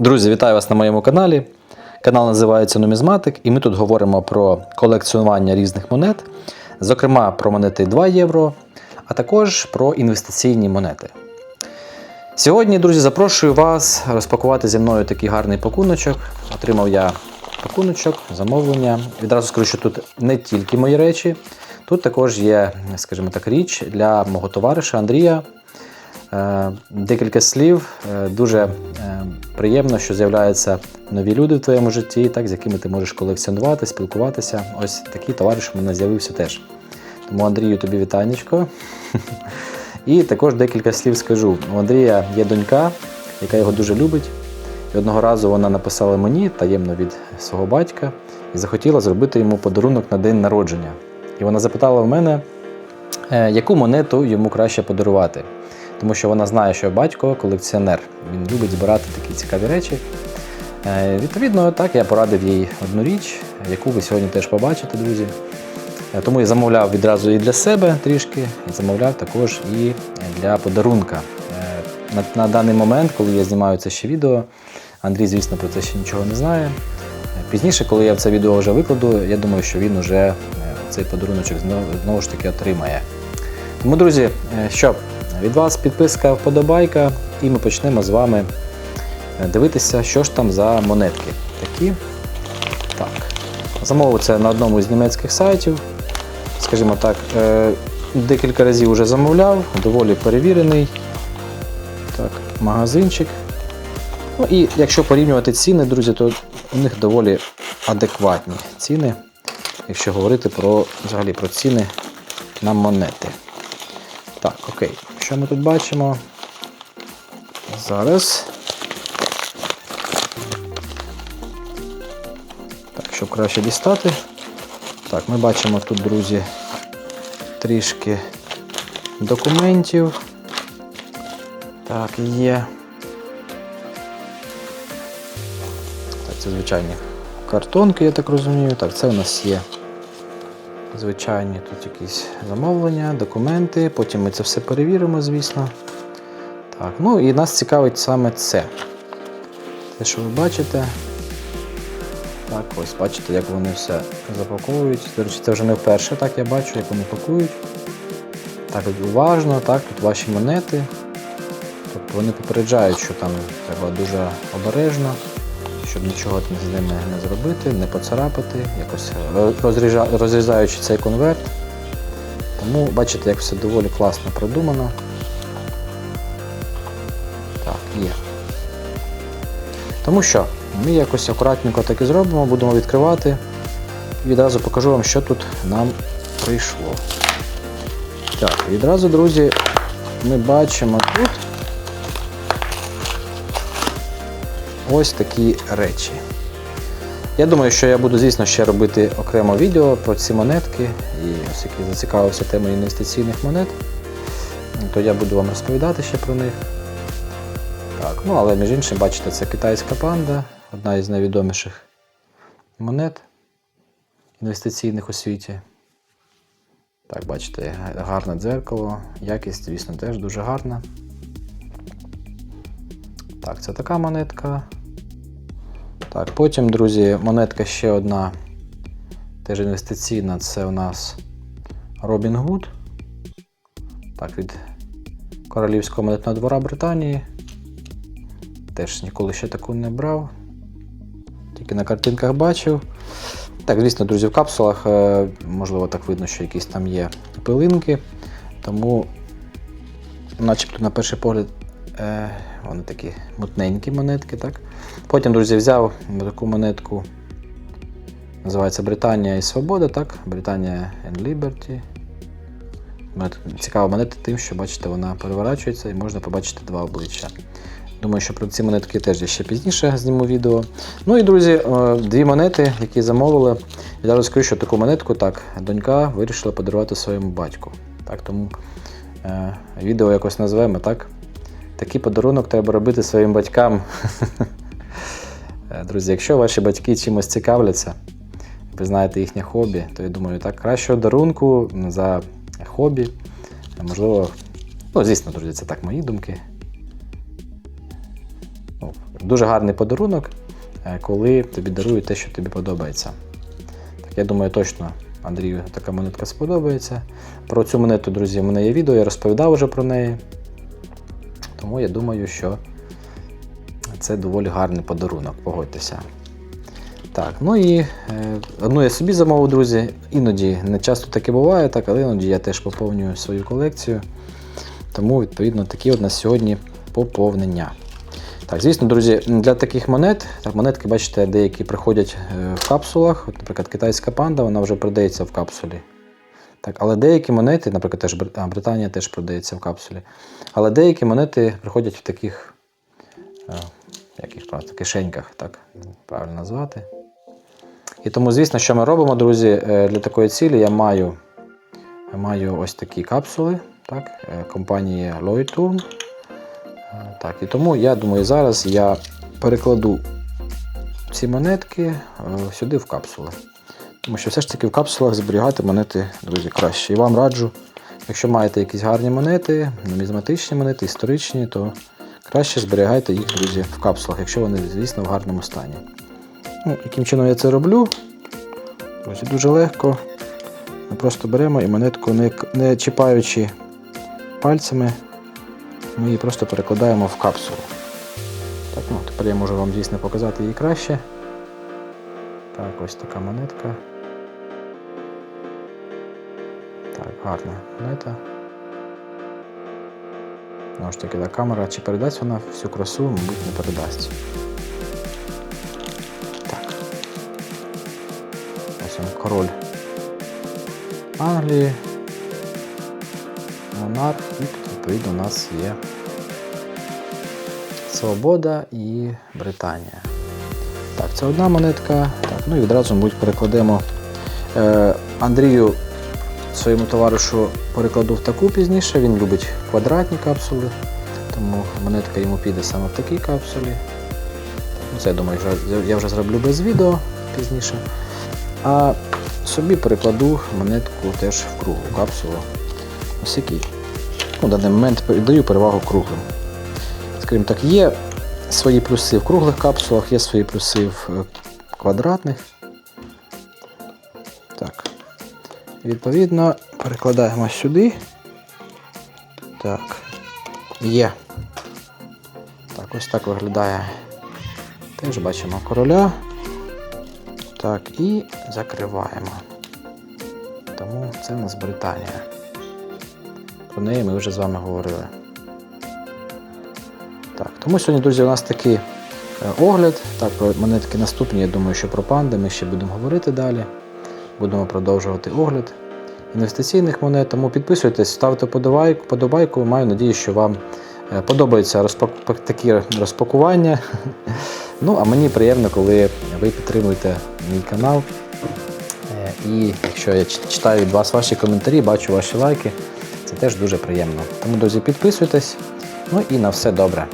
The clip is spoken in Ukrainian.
Друзі, вітаю вас на моєму каналі. Канал називається Нумізматик, і ми тут говоримо про колекціонування різних монет, зокрема про монети 2 євро, а також про інвестиційні монети. Сьогодні, друзі, запрошую вас розпакувати зі мною такий гарний пакуночок. Отримав я пакуночок, замовлення. Відразу скажу, що тут не тільки мої речі, тут також є, скажімо так, річ для мого товариша Андрія. Е, Декілька слів. Е, Дуже е, приємно, що з'являються нові люди в твоєму житті, так, з якими ти можеш колекціонувати, спілкуватися. Ось такий товариш у мене з'явився теж. Тому Андрію, тобі вітанечко. І також декілька слів скажу. У Андрія є донька, яка його дуже любить. І одного разу вона написала мені таємно від свого батька і захотіла зробити йому подарунок на день народження. І вона запитала в мене, яку монету йому краще подарувати. Тому що вона знає, що батько колекціонер. Він любить збирати такі цікаві речі. Е, Відповідно, так я порадив їй одну річ, яку ви сьогодні теж побачите, друзі. Е, Тому я замовляв відразу і для себе трішки, і замовляв також і для подарунка. Е, На, на даний момент, коли я знімаю це ще відео, Андрій, звісно, про це ще нічого не знає. Пізніше, коли я це відео вже викладу, я думаю, що він вже цей подаруночок знову, ж таки отримає. Тому, друзі, що від вас підписка, вподобайка, і ми почнемо з вами е, дивитися, що ж там за монетки. Такі. Так. Замовив на одному з німецьких сайтів. Скажімо так, е, декілька разів вже замовляв, доволі перевірений. Так, магазинчик. Ну і якщо порівнювати ціни, друзі, то у них доволі адекватні ціни, якщо говорити про, взагалі, про ціни на монети. Так, окей. Що ми тут бачимо? Зараз. Так, щоб краще дістати. Так, ми бачимо тут, друзі, трішки документів. Так, є. Так, це звичайні картонки, я так розумію. Так, це у нас є звичайні тут якісь замовлення, документи. Потім ми це все перевіримо, звісно. Так, ну і нас цікавить саме це. Те, що ви бачите. Так, ось бачите, як вони все запаковують. До речі, це вже не вперше, так я бачу, як вони пакують. Так, уважно, так, тут ваші монети. Тобто вони попереджають, що там треба дуже обережно, щоб нічого з ними не зробити, не поцарапати, якось розрізаючи цей конверт. Тому бачите, як все доволі класно продумано. Так, є. Тому що ми якось акуратненько так і зробимо, будемо відкривати. І відразу покажу вам, що тут нам прийшло. Так, відразу, друзі, ми бачимо тут ось такі речі. Я думаю, що я буду, звісно, ще робити окремо відео про ці монетки. І оскільки зацікавився темою інвестиційних монет, то я буду вам розповідати ще про них. Так, ну але між іншим, бачите, це китайська панда, одна із найвідоміших монет інвестиційних у світі. Так, бачите, гарне дзеркало, якість, звісно, теж дуже гарна. Так, це така монетка. Так, потім, друзі, монетка ще одна, теж інвестиційна, це у нас Robin Hood. Так, від Королівського монетного двора Британії. Теж ніколи ще таку не брав. Тільки на картинках бачив. Так, звісно, друзі, в капсулах, е, можливо, так видно, що якісь там є пилинки. Тому, начебто, на перший погляд, е, вони такі мутненькі монетки. так. Потім, друзі, взяв таку монетку. Називається Британія і Свобода, так? Британія and Liberty. Цікава монета тим, що бачите, вона переворачується і можна побачити два обличчя. Думаю, що про ці монетки теж я ще пізніше зніму відео. Ну і друзі, е, дві монети, які замовили. Я зараз скажу, що таку монетку так, донька вирішила подарувати своєму батьку. Так, тому е, відео якось назвемо, так? Такий подарунок треба робити своїм батькам. Друзі, якщо ваші батьки чимось цікавляться, ви знаєте їхнє хобі, то я думаю, так, кращого дарунку за хобі. Можливо, ну, звісно, друзі, це так мої думки. Ну, дуже гарний подарунок, е, коли тобі дарують те, що тобі подобається. Так, я думаю, точно Андрію така монетка сподобається. Про цю монету, друзі, в мене є відео, я розповідав вже про неї. Тому я думаю, що це доволі гарний подарунок, погодьтеся. Так, ну і е, одну я собі замовив, друзі. Іноді не часто таке буває, так, але іноді я теж поповнюю свою колекцію. Тому, відповідно, такі от на сьогодні поповнення. Так, звісно, друзі, для таких монет, так, монетки, бачите, деякі приходять е, в капсулах. От, наприклад, китайська панда, вона вже продається в капсулі. Так, але деякі монети, наприклад, теж Британія теж продається в капсулі. Але деякі монети приходять в таких, е, як їх правильно, кишеньках, так правильно назвати. І тому, звісно, що ми робимо, друзі, е, для такої цілі я маю, маю ось такі капсули так, е, компанії Loiturn. Так, і тому я думаю, зараз я перекладу ці монетки сюди в капсули. Тому що все ж таки в капсулах зберігати монети, друзі, краще. І вам раджу, якщо маєте якісь гарні монети, нумізматичні монети, історичні, то краще зберігайте їх, друзі, в капсулах, якщо вони, звісно, в гарному стані. Ну, яким чином я це роблю? Друзі, дуже легко. Ми просто беремо і монетку, не, не чіпаючи пальцями, ми її просто перекладаємо в капсулу. Так, ну, тепер я можу вам, звісно, показати її краще. Так, ось така монетка. Так, гарна монета. Знову ж таки, та камера, чи передасть вона всю красу, мабуть, не передасть. Так. Ось він король Англії. Монарх, і відповідно, у нас є Свобода і Британія. Так, це одна монетка. Так, ну і відразу, мабуть, перекладемо е, Андрію своєму товаришу перекладу в таку пізніше. Він любить квадратні капсули, тому монетка йому піде саме в такій капсулі. Ну, Це я думаю, я вже зроблю без відео пізніше. А собі перекладу монетку теж в круглу капсулу. Ось який. Ну, в даний момент даю перевагу круглим. Скажімо так, є свої плюси в круглих капсулах, є свої плюси в е, квадратних. Так. Відповідно, перекладаємо сюди. Так. Є. Так, ось так виглядає. Теж бачимо короля. Так, і закриваємо. Тому це в нас Британія. Про неї ми вже з вами говорили. Тому сьогодні, друзі, у нас такий е, огляд. Так, про монетки наступні, я думаю, що про панди ми ще будемо говорити далі. Будемо продовжувати огляд інвестиційних монет. Тому підписуйтесь, ставте подобайку. подобайку. Маю надію, що вам е, подобаються розпак... такі розпакування. Ну, а мені приємно, коли ви підтримуєте мій канал. Е, І якщо я читаю від вас ваші коментарі, бачу ваші лайки, це теж дуже приємно. Тому, друзі, підписуйтесь. Ну і на все добре.